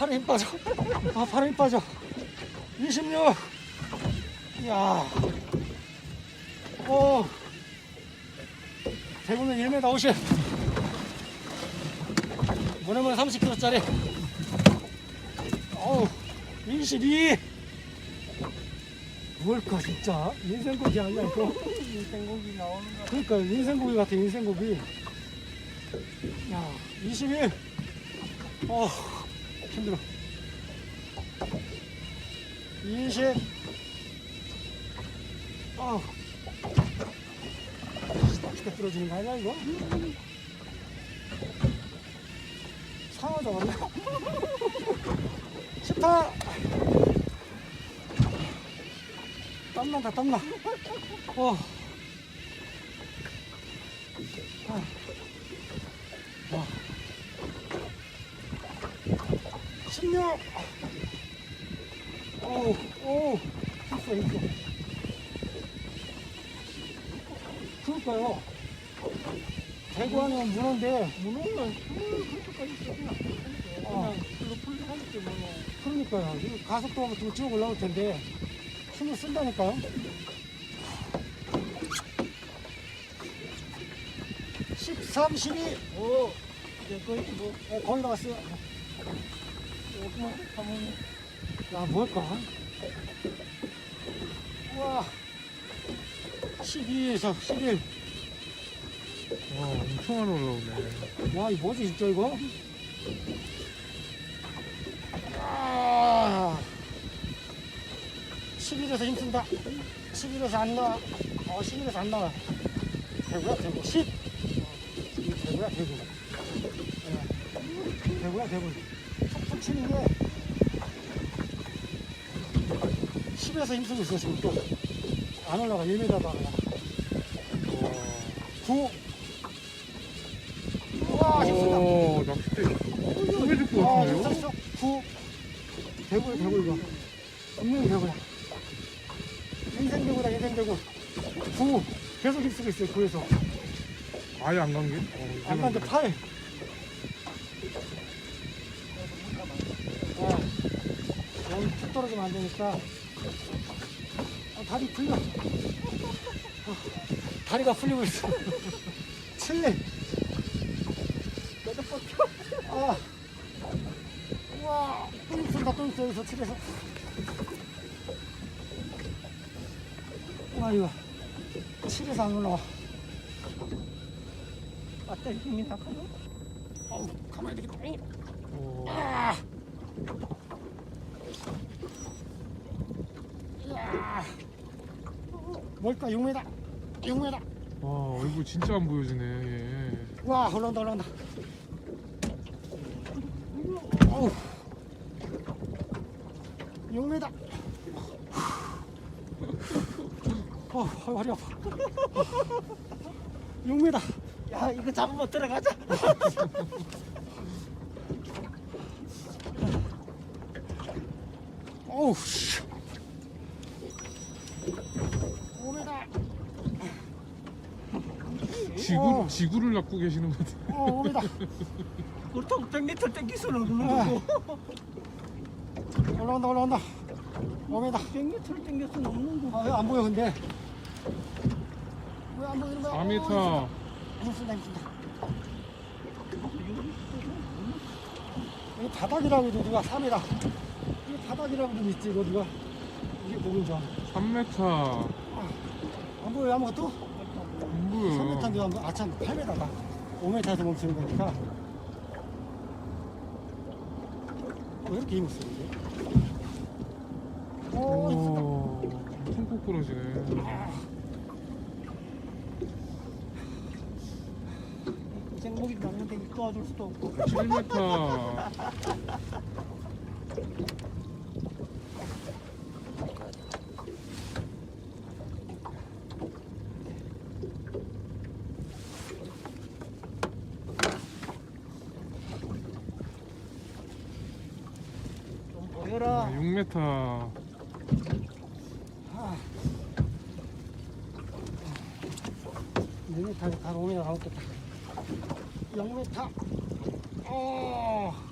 팔에 힘 빠져. 아, 팔에 힘 빠져. 26. 이야. 오. 대구는 1m 50. 모래모래 30kg짜리. 어우, 22. 뭘까, 진짜? 인생고기 아니야, 이거? 생고기 나오는 거. 그러니까, 인생고기 같아, 인생고기. 야, 21. 어, 힘들어. 20. 어. 어떻게 떨어지는 거 아니야, 이거? 상어 잡았네. 18. 땀난다, 땀나. 어. 오, 오, 있어, 있어. 그러니까요. 대구 하면 문어인데, 문어는 그렇게까지 쓰지는 어. 그냥 풀리 하기 때문에. 그러니까요. 이 가속도 같은 거 찍어 올라올 텐데, 힘을 쓴다니까요. 13, 12. 오, 이제 거의 뭐, 어, 거의 나왔어요. 야, 뭘까? 우와. 12에서 11. 와 엄청 많이 올라오네. 와, 이거 뭐지, 진짜 이거? 아. 11에서 힘쓴다. 11에서 안 나와. 어, 11에서 안 나와. 대구야, 대구. 10. 이게 대구야, 대구. 예. 대구야, 대구. 치는 게 10에서 힘쓰고 있어, 지금 또. 안 올라가, 1m도 안 올라가. 9. 우와, 힘쓴다. 오 낚싯대 쪼개질 것 아, 같은데요? 힘썼어? 9. 대구야, 대구 이거. 분명히 대구야. 인생 대구다, 인생 대구. 9. 계속 힘쓰고 있어요, 9에서. 아예 안 간 게? 어, 이제 아까 그 간다. 8. 아, 여기 툭 떨어지면 안 되니까. 아, 다리 풀려. 아, 다리가 풀리고 있어. 7. 내가 뻗혀. 아. 우와, 또 있습니다, 또 있어, 여기서 칠에서. 와, 이거. 칠에서 안 올라와. 배터리 힘이 다 커져. 어우, 가만히 되겠다. 오, 아. 이야. 뭘까, 6m. 6m. 와 얼굴 진짜 안 보여지네. 얘. 와, 올라온다, 올라온다. 어우. 6m. 어, 허리 아파. 6m. 야, 이거 잡으면 들어가자. 어우, 씨. 5m. 지구 어. 지구를 낚고 계시는 것 같아. 어, 5m. 보통 100m 땡길 수는 없는 아. 거고. 올라온다, 올라온다. 5m. 100m를 땡길 수는 없는 거고. 아, 왜안 보여, 근데? 왜 안 보이는 거야? 4m. 힘쓴다, 힘쓴다. 이거 바닥이라고 해도 누가 3m. 이게 바닥이라고 좀 있지, 이거 누가. 이게 보긴 좀. 3m. 안 보여, 아무것도? 안 보여. 3m인데, 안 보여. 아, 참, 8m다. 5m에서 멈추는 거니까. 왜 이렇게 힘을 쓰는데? 오, 엄청 꼬꾸라지네. 생목이 났는데 도와줄 수도 없고. 7m. 좀 보여라. 6m. 아. 4m, 다 5m 가겠다. 0m. 어.